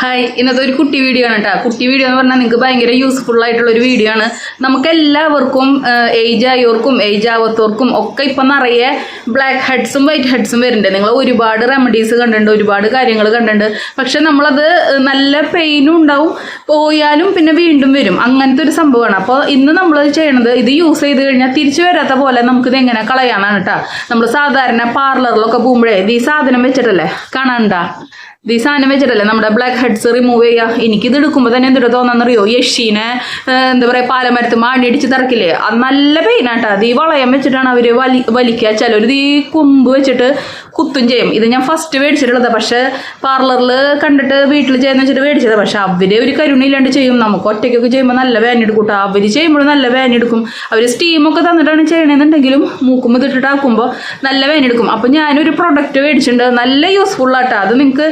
Hi ഇന്നത്തെ ഒരു കുട്ടി വീഡിയോ ആണ് കേട്ടോ കുട്ടി വീഡിയോ എന്ന് പറഞ്ഞാൽ നിങ്ങൾക്ക് ഭയങ്കര യൂസ്ഫുൾ ആയിട്ടുള്ള ഒരു വീഡിയോ ആണ്. നമുക്ക് എല്ലാവർക്കും ഏജ് ആയവർക്കും ഏജ് ആവാത്തവർക്കും ഒക്കെ ഇപ്പം നിറയെ ബ്ലാക്ക് ഹെഡ്സും വൈറ്റ് ഹെഡ്സും വരുന്നുണ്ട്. നിങ്ങൾ ഒരുപാട് റെമഡീസ് കണ്ടിട്ടുണ്ട് ഒരുപാട് കാര്യങ്ങൾ കണ്ടിട്ടുണ്ട്. പക്ഷെ നമ്മളത് നല്ല പെയിനും ഉണ്ടാവും. പോയാലും പിന്നെ വീണ്ടും വരും. അങ്ങനത്തെ ഒരു സംഭവമാണ്. അപ്പോൾ ഇന്ന് നമ്മൾ ചെയ്യണത് ഇത് യൂസ് ചെയ്ത് കഴിഞ്ഞാൽ തിരിച്ചു വരാത്ത പോലെ നമുക്കിത് എങ്ങനെ കളയാനാണ് കേട്ടോ നമ്മൾ സാധാരണ പാർലറിലൊക്കെ പോകുമ്പോഴേ ഇത് ഈ സാധനം വെച്ചിട്ടല്ലേ കാണാനുണ്ടാ ഈ സാധനം വെച്ചിട്ടല്ലേ നമ്മുടെ ബ്ലാക്ക് ഹെഡ്സ് റിമൂവ് ചെയ്യുക. എനിക്കിത് എടുക്കുമ്പോൾ തന്നെ എന്തിട്ട് തോന്നാന്നറിയോ? യഷീനെ എന്താ പറയുക പാലമരത്ത് മാടി അടിച്ച് തിറക്കില്ലേ? അത് നല്ല പെയിനാട്ടാ ഈ വളയം വെച്ചിട്ടാണ് അവർ വലി വലിക്കുക. ചിലർ ദീ കൊമ്പ് വെച്ചിട്ട് കുത്തും ചെയ്യും. ഇത് ഞാൻ ഫസ്റ്റ് മേടിച്ചിട്ടുള്ളത്. പക്ഷേ പാർലറിൽ കണ്ടിട്ട് വീട്ടിൽ ചെയ്യുന്ന വെച്ചിട്ട് മേടിച്ചത്. പക്ഷേ അവർ ഒരു കരുണയില്ലാണ്ട് ചെയ്യും. നമുക്ക് ഒറ്റയ്ക്കൊക്കെ ചെയ്യുമ്പോൾ നല്ല വേന കേട്ടോ അവർ ചെയ്യുമ്പോൾ നല്ല വേന എടുക്കും. അവർ സ്റ്റീമൊക്കെ തന്നിട്ടാണ് ചെയ്യണമെന്നുണ്ടെങ്കിലും മൂക്കുമ്പോൾ ഇതിട്ടിട്ടാക്കുമ്പോൾ നല്ല വേന എടുക്കും. അപ്പം ഞാനൊരു പ്രൊഡക്റ്റ് മേടിച്ചിട്ടുണ്ട്. നല്ല യൂസ്ഫുൾ ആട്ടോ. അത് നിങ്ങൾക്ക്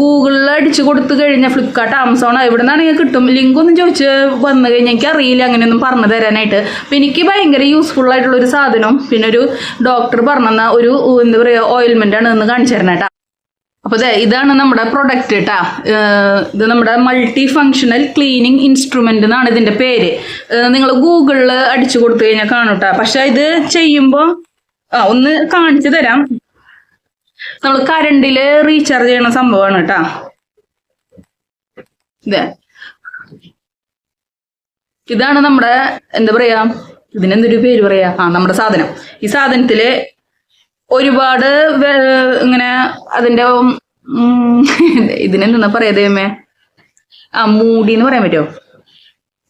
ഗൂഗിളിൽ അടിച്ച് കൊടുത്തു കഴിഞ്ഞാൽ ഫ്ലിപ്കാർട്ട് ആമസോൺ എവിടെ നിന്നാണെങ്കിൽ കിട്ടും? ലിങ്ക് ഒന്നും ചോദിച്ച് വന്നു കഴിഞ്ഞാൽ എനിക്ക് അറിയില്ല. അങ്ങനെയൊന്നും പറഞ്ഞു തരാനായിട്ട്. അപ്പം എനിക്ക് ഭയങ്കര യൂസ്ഫുൾ ആയിട്ടുള്ള ഒരു സാധനം. പിന്നെ ഒരു ഡോക്ടർ പറഞ്ഞ ഒരു എന്താ പറയുക ഓയിൽമെന്റ് ആണ് എന്ന് കാണിച്ചു കേട്ടോ അപ്പോൾ അതെ ഇതാണ് നമ്മുടെ പ്രൊഡക്റ്റ് കേട്ടാ ഇത് നമ്മുടെ മൾട്ടി ഫങ്ഷണൽ ക്ലീനിങ് ഇൻസ്ട്രുമെന്റ് എന്നാണ് ഇതിന്റെ പേര്. നിങ്ങൾ ഗൂഗിളിൽ അടിച്ചു കൊടുത്തു കഴിഞ്ഞാൽ കാണും കേട്ടോ പക്ഷെ ഇത് ചെയ്യുമ്പോൾ ആ ഒന്ന് കാണിച്ചു തരാം. നമ്മൾ കറണ്ടിൽ റീചാർജ് ചെയ്യണ സംഭവമാണ് കേട്ടാ ഇതേ ഇതാണ് നമ്മുടെ എന്താ പറയാ ഇതിനെന്തൊരു പേര് പറയാ? ആ നമ്മുടെ സാധനം. ഈ സാധനത്തിൽ ഒരുപാട് ഇങ്ങനെ അതിന്റെ ഇതിനെ ഇതിനെന്താ പറയാതേമേ ആ മൂടി എന്ന് പറയാൻ പറ്റുമോ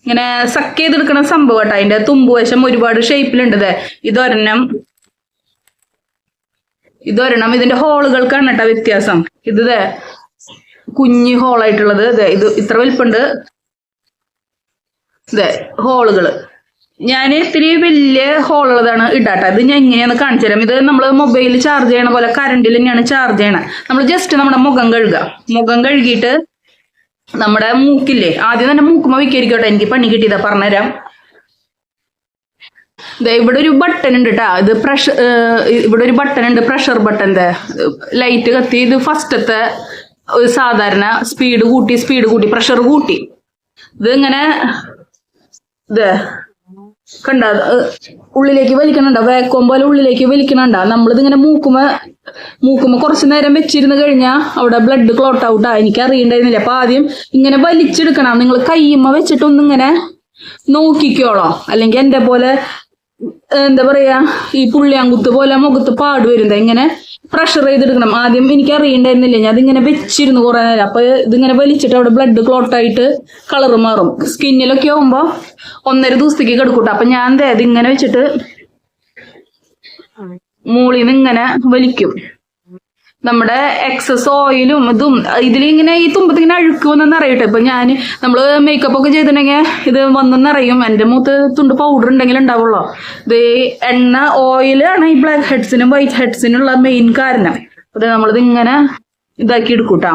ഇങ്ങനെ സക്ക് ചെയ്തെടുക്കണ സംഭവം കേട്ടോ. അതിന്റെ തുമ്പുവശം ഒരുപാട് ഷേപ്പിലുണ്ട് ദേ ഇതൊരെണ്ണം ഇതൊരെണ്ണം ഇതിന്റെ ഹോളുകൾക്കാണ് കേട്ടോ വ്യത്യാസം. ഇത് കുഞ്ഞ് ഹോളായിട്ടുള്ളത് ഇത് ഇത്ര വലിപ്പുണ്ട് ഹോളുകൾ ഞാൻ ഇത്തിരി വലിയ ഹോളുള്ളതാണ് ഇടാട്ടെ. ഇത് ഞാൻ ഇങ്ങനെയാണ് കാണിച്ചു തരാം. ഇത് നമ്മൾ മൊബൈൽ ചാർജ് ചെയ്യണ പോലെ കറണ്ടിൽ തന്നെയാണ് ചാർജ് ചെയ്യണത് നമ്മൾ ജസ്റ്റ് നമ്മുടെ മുഖം കഴുകുക മുഖം കഴുകിയിട്ട് നമ്മുടെ മൂക്കില്ലേ? ആദ്യം തന്നെ മൂക്കുമ്പോൾ വിൽക്കരിക്കട്ടെ എനിക്ക് പണി കിട്ടിയതാ പറഞ്ഞുതരാം. ഇവിടെ ഒരു ബട്ടൺ ഉണ്ട് കേട്ടാ ഇത് പ്രഷർ ഇവിടെ ഒരു ബട്ടൺ ഉണ്ട്. പ്രഷർ ബട്ടൺ ലൈറ്റ് കത്തി. ഇത് ഫസ്റ്റത്തെ സാധാരണ സ്പീഡ് കൂട്ടി സ്പീഡ് കൂട്ടി പ്രഷർ കൂട്ടി. ഇത് ഇങ്ങനെ ഇത് കണ്ട ഉള്ളിലേക്ക് വലിക്കണണ്ട? വേക്കോം പോലെ ഉള്ളിലേക്ക് വലിക്കണണ്ട? നമ്മളിത് ഇങ്ങനെ മൂക്കുമ മൂക്കുമ കുറച്ച് നേരം വെച്ചിരുന്ന് കഴിഞ്ഞാൽ അവിടെ ബ്ലഡ് ക്ലോട്ട് ഔട്ട് ആ. എനിക്ക് അറിയണ്ടായിരുന്നില്ല. അപ്പൊ ആദ്യം ഇങ്ങനെ വലിച്ചെടുക്കണം. നിങ്ങൾ കയ്യുമ്മ വെച്ചിട്ടൊന്നിങ്ങനെ നോക്കിക്കോളോ. അല്ലെങ്കിൽ എന്റെ പോലെ എന്താ പറയാ ഈ പുള്ളിയാങ്കുത്ത് പോലെ മുഖത്ത് പാട് വരുന്നത് ഇങ്ങനെ പ്രഷർ ചെയ്തെടുക്കണം. ആദ്യം എനിക്ക് അറിയണ്ടായിരുന്നില്ല ഞാൻ അതിങ്ങനെ വെച്ചിരുന്നു കുറെ നേരം. അപ്പൊ ഇതിങ്ങനെ വലിച്ചിട്ട് അവിടെ ബ്ലഡ് ക്ലോട്ടായിട്ട് കളർ മാറും. സ്കിന്നിലൊക്കെ ആവുമ്പോ ഒന്നര ദിവസത്തേക്ക് കിടക്കൂട്ടോ. അപ്പൊ ഞാൻ ഇതിങ്ങനെ വെച്ചിട്ട് മൂളിന്ന് ഇങ്ങനെ വലിക്കും. നമ്മുടെ എക്സസ് ഓയിലും ഇതും ഇതിലിങ്ങനെ ഈ തുമ്പത്ത് ഇങ്ങനെ അഴുക്ക് വന്നെന്ന് അറിയട്ടെ. ഇപ്പൊ ഞാൻ നമ്മൾ മേക്കപ്പ് ഒക്കെ ചെയ്തിട്ടുണ്ടെങ്കിൽ ഇത് വന്നെന്നറിയും എന്റെ മൂത്ത് തുണ്ട് പൗഡർ ഉണ്ടെങ്കിൽ ഉണ്ടാവുള്ളൂ. ഇത് എണ്ണ ഓയിലാണ് ഈ ബ്ലാക്ക് ഹെഡ്സിനും വൈറ്റ് ഹെഡ്സിനുള്ള മെയിൻ കാരണം. അത് നമ്മളിത് ഇങ്ങനെ ഇതാക്കി എടുക്കൂട്ടാ.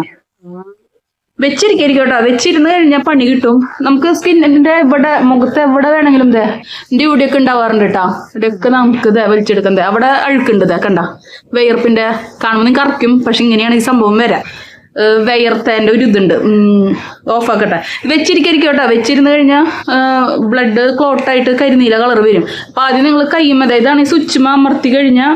വെച്ചിരിക്കട്ടോ വെച്ചിരുന്ന് കഴിഞ്ഞാൽ പണി കിട്ടും. നമുക്ക് സ്കിന്നിന്റെ ഇവിടെ മുഖത്ത് എവിടെ വേണമെങ്കിലും ഇതേ എന്റെ ഇവിടെയൊക്കെ ഉണ്ടാവാറുണ്ട് കേട്ടോ. ഇതൊക്കെ നമുക്ക് ഇതേ വലിച്ചെടുക്കുന്നത് അവിടെ അഴുക്കുണ്ട് ഇതേ കണ്ട. വെയർപ്പിന്റെ കാണുമ്പോൾ നിങ്ങൾക്ക് അറക്കും പക്ഷെ ഇങ്ങനെയാണ് ഈ സംഭവം വരാം. വെയർത്തേന്റെ ഒരു ഇതുണ്ട്. ഓഫാക്കട്ടെ. കേട്ടോ. വെച്ചിരുന്ന് കഴിഞ്ഞാൽ ബ്ലഡ് ക്ലോട്ടായിട്ട് കരിനീല കളർ വരും. അപ്പോൾ ആദ്യം നിങ്ങൾ കയ്യുമ്പോൾ അതായത് ഈ സ്വിച്ച് അമർത്തി കഴിഞ്ഞാൽ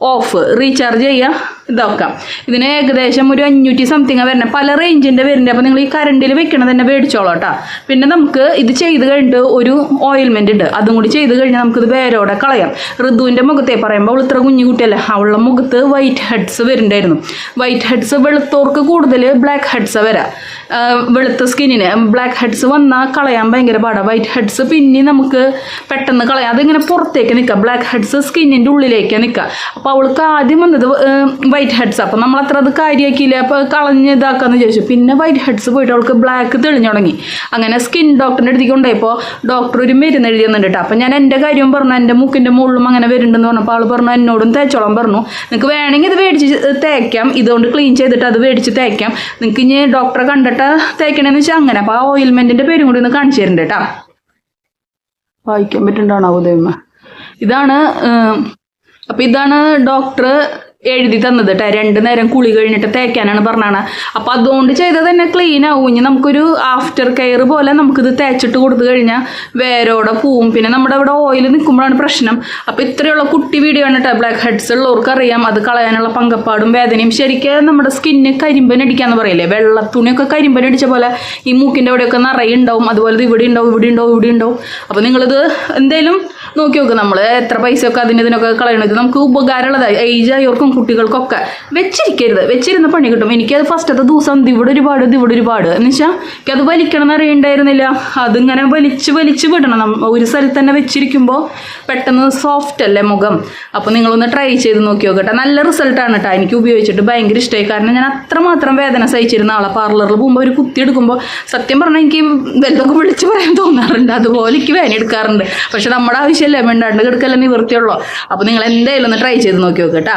ഓഫ് റീചാർജ് ചെയ്യുക ഇതാക്കാം. ഇതിന് ഏകദേശം ഒരു അഞ്ഞൂറ്റി സംതിങ് വരുന്നത് പല റേഞ്ചിന്റെ വരുന്നുണ്ട് അപ്പോൾ നിങ്ങൾ ഈ കറണ്ടിൽ വെക്കണത് തന്നെ മേടിച്ചോളൂ കേട്ടോ പിന്നെ നമുക്ക് ഇത് ചെയ്ത് കഴിഞ്ഞിട്ട് ഒരു ഓയിൽമെന്റ് ഉണ്ട് അതും കൂടി ചെയ്ത് കഴിഞ്ഞാൽ നമുക്കിത് വേരോടെ കളയാം. ഋതുവിന്റെ മുഖത്തെ പറയുമ്പോൾ അവൾ ഇത്ര കുഞ്ഞു കുട്ടിയല്ലേ? അവളുടെ മുഖത്ത് വൈറ്റ് ഹെഡ്സ് വരുന്നുണ്ടായിരുന്നു. വൈറ്റ് ഹെഡ്സ് വെളുത്തോർക്ക് കൂടുതൽ ബ്ലാക്ക് ഹെഡ്സ് വരാം. വെളുത്ത സ്കിന്നിന് ബ്ലാക്ക് ഹെഡ്സ് വന്നാൽ കളയാൻ ഭയങ്കര പാടാണ് വൈറ്റ് ഹെഡ്സ് പിന്നെ നമുക്ക് പെട്ടെന്ന് കളയാം. അതിങ്ങനെ പുറത്തേക്ക് നിൽക്കുക ബ്ലാക്ക് ഹെഡ്സ് സ്കിന്നിന്റെ ഉള്ളിലേക്ക് നിൽക്കുക അപ്പോൾ അവൾക്ക് ആദ്യം വന്നത് വൈറ്റ് ഹെഡ്സ് അപ്പം നമ്മൾ അത്ര അത് കാര്യമാക്കിയില്ല അപ്പോൾ കളഞ്ഞ് ഇതാക്കാമെന്ന് ചോദിച്ചു പിന്നെ വൈറ്റ് ഹെഡ്സ് പോയിട്ട് അവൾക്ക് ബ്ലാക്ക് തെളിഞ്ഞു തുടങ്ങി. അങ്ങനെ സ്കിൻ ഡോക്ടറിന്റെ അടുത്തേക്ക് കൊണ്ടുപോയപ്പോൾ ഡോക്ടർ ഒരു മരുന്ന് എഴുതി തന്നിട്ട് കേട്ടോ അപ്പം ഞാൻ എന്റെ കാര്യം പറഞ്ഞു. എന്റെ മൂക്കിന്റെ മുകളിലും അങ്ങനെ വരുന്നുണ്ടെന്ന് പറഞ്ഞപ്പോൾ ആൾ പറഞ്ഞു എന്നോടും തേച്ചോളം പറഞ്ഞു. നിങ്ങൾക്ക് വേണമെങ്കിൽ ഇത് മേടിച്ച് തേക്കാം. ഇതുകൊണ്ട് ക്ലീൻ ചെയ്തിട്ട് അത് മേടിച്ച് തേക്കാം. നിങ്ങൾക്ക് ഇനി ഡോക്ടറെ കണ്ടിട്ട് തേക്കണമെന്ന് വെച്ചാൽ അങ്ങനെ. അപ്പോൾ ആ ഓയിൽമെന്റിന്റെ പേരും കൂടി ഒന്ന് കാണിച്ചു തരുന്നുണ്ട് കേട്ടോ വായിക്കാൻ പറ്റുന്നുണ്ടാണോ ഉദയമ്മ ഇതാണ് അപ്പം ഇതാണ് ഡോക്ടർ എഴുതി തന്നത് കേട്ടോ രണ്ട് നേരം കുളി കഴിഞ്ഞിട്ട് തേക്കാനാണ് പറഞ്ഞാണ്. അപ്പോൾ അതുകൊണ്ട് ചെയ്തത് തന്നെ ക്ലീൻ ആവും. ഇനി നമുക്കൊരു ആഫ്റ്റർ കെയർ പോലെ നമുക്കിത് തേച്ചിട്ട് കൊടുത്തു കഴിഞ്ഞാൽ വേരോടെ പോവും. പിന്നെ നമ്മുടെ ഇവിടെ ഓയിൽ നിൽക്കുമ്പോഴാണ് പ്രശ്നം. അപ്പോൾ ഇത്രയുള്ള കുട്ടി വീഡിയോ ആണ് കേട്ടോ ബ്ലാക്ക് ഹെഡ്സ് ഉള്ളവർക്ക് അറിയാം അത് കളയാനുള്ള പങ്കപ്പാടും വേദനയും. ശരിക്കും നമ്മുടെ സ്കിന്ന് കരിമ്പനടിക്കാന്ന് പറയില്ലേ? വെള്ള തുണിയൊക്കെ കരിമ്പനടിച്ച പോലെ ഈ മൂക്കിന്റെ അവിടെയൊക്കെ നിറയുണ്ടാവും. അതുപോലെ ഇവിടെ ഉണ്ടാവും ഇവിടെ ഉണ്ടാവും ഇവിടെ ഉണ്ടാവും. അപ്പോൾ നിങ്ങളിത് എന്തേലും നോക്കി നോക്ക് നമ്മൾ എത്ര പൈസയൊക്കെ അതിന് ഇതിനൊക്കെ കളയണത് നമുക്ക് ഉപകാരമുള്ളതായി ഏജ് ആയവർക്കും കുട്ടികൾക്കൊക്കെ വെച്ചിരിക്കരുത്. വെച്ചിരുന്ന പണി കിട്ടും. എനിക്കത് ഫസ്റ്റത്തെ ദിവസം ഇവിടെ ഒരുപാട് ഇവിടെ ഒരുപാട്. എന്ന് വെച്ചാൽ എനിക്കത് വലിക്കണം എന്ന് അറിയണ്ടായിരുന്നില്ല. അതിങ്ങനെ വലിച്ച് വലിച്ച് വിടണം. ഒരു സ്ഥലത്ത് തന്നെ വെച്ചിരിക്കുമ്പോൾ പെട്ടെന്ന് സോഫ്റ്റ് അല്ലേ മുഖം? അപ്പോൾ നിങ്ങളൊന്ന് ട്രൈ ചെയ്ത് നോക്കി നോക്കട്ടെ. നല്ല റിസൾട്ടാണ് കേട്ടോ എനിക്ക് ഉപയോഗിച്ചിട്ട് ഭയങ്കര ഇഷ്ടമായി കാരണം ഞാൻ അത്രമാത്രം വേദന സഹിച്ചിരുന്ന ആളെ. പാർലറിൽ പോകുമ്പോൾ ഒരു കുത്തി എടുക്കുമ്പോൾ സത്യം പറഞ്ഞാൽ എനിക്ക് വലുതൊക്കെ വിളിച്ച് പറയാൻ തോന്നാറുണ്ട്. അതുപോലെ എനിക്ക് വേദന എടുക്കാറുണ്ട്. പക്ഷെ നമ്മുടെ ആവശ്യമല്ലേ വേണ്ടാണ്ട് കിടക്കല്ലേ നിവൃത്തിയുള്ളൂ അപ്പൊ നിങ്ങൾ എന്തായാലും ഒന്ന് ട്രൈ ചെയ്ത് നോക്കി നോക്കാം കേട്ടോ.